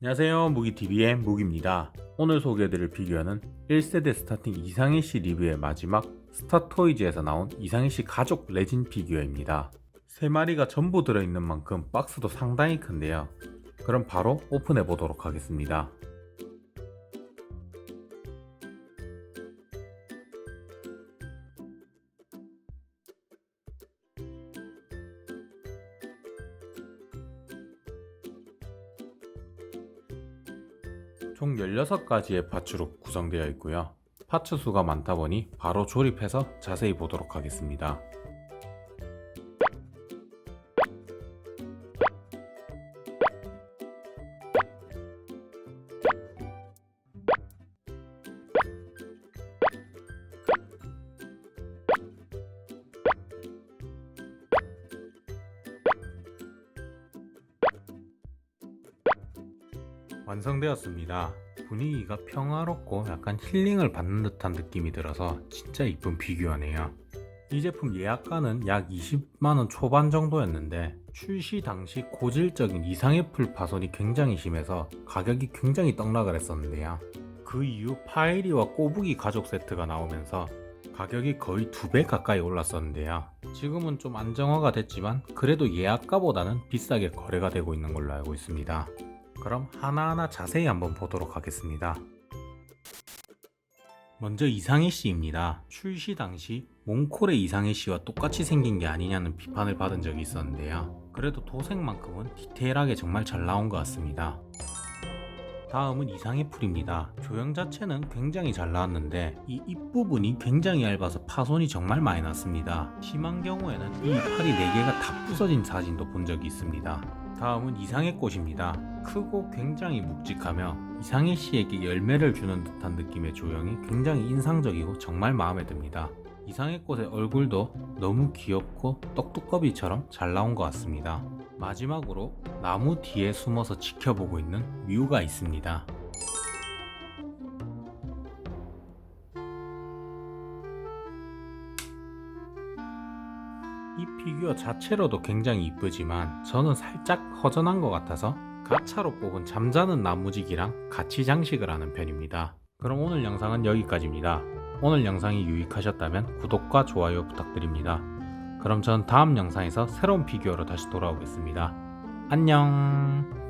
안녕하세요. 무기TV의 무기입니다. 오늘 소개해드릴 피규어는 1세대 스타팅 이상희씨 리뷰의 마지막 스타토이즈에서 나온 이상희씨 가족 레진 피규어입니다. 3마리가 전부 들어있는 만큼 박스도 상당히 큰데요. 그럼 바로 오픈해 보도록 하겠습니다 총 16가지의 파츠로 구성되어 있고요. 파츠 수가 많다 보니 바로 조립해서 자세히 보도록 하겠습니다. 완성되었습니다. 분위기가 평화롭고 약간 힐링을 받는 듯한 느낌이 들어서 진짜 이쁜 피규어네요. 이 제품 예약가는 약 20만원 초반 정도였는데 출시 당시 고질적인 이상의 풀 파손이 굉장히 심해서 가격이 굉장히 떡락을 했었는데요. 그 이후 파이리와 꼬부기 가족 세트가 나오면서 가격이 거의 두 배 가까이 올랐었는데요. 지금은 좀 안정화가 됐지만 그래도 예약가보다는 비싸게 거래가 되고 있는 걸로 알고 있습니다. 그럼 하나하나 자세히 한번 보도록 하겠습니다. 먼저 이상해 씨입니다. 출시 당시 몽콜의 이상해 씨와 똑같이 생긴 게 아니냐는 비판을 받은 적이 있었는데요. 그래도 도색만큼은 디테일하게 정말 잘 나온 것 같습니다. 다음은 이상의 풀입니다. 조형 자체는 굉장히 잘 나왔는데 이 입부분이 굉장히 얇아서 파손이 정말 많이 났습니다. 심한 경우에는 이 팔이 4개가 다 부서진 사진도 본 적이 있습니다. 다음은 이상의 꽃입니다. 크고 굉장히 묵직하며 이상해 씨에게 열매를 주는 듯한 느낌의 조형이 굉장히 인상적이고 정말 마음에 듭니다. 이상의 꽃의 얼굴도 너무 귀엽고 떡두꺼비처럼 잘 나온 것 같습니다. 마지막으로 나무 뒤에 숨어서 지켜보고 있는 뮤가 있습니다. 이 피규어 자체로도 굉장히 이쁘지만 저는 살짝 허전한 것 같아서 가차로 뽑은 잠자는 나무지기랑 같이 장식을 하는 편입니다. 그럼 오늘 영상은 여기까지입니다. 오늘 영상이 유익하셨다면 구독과 좋아요 부탁드립니다. 그럼 전 다음 영상에서 새로운 피규어로 다시 돌아오겠습니다. 안녕!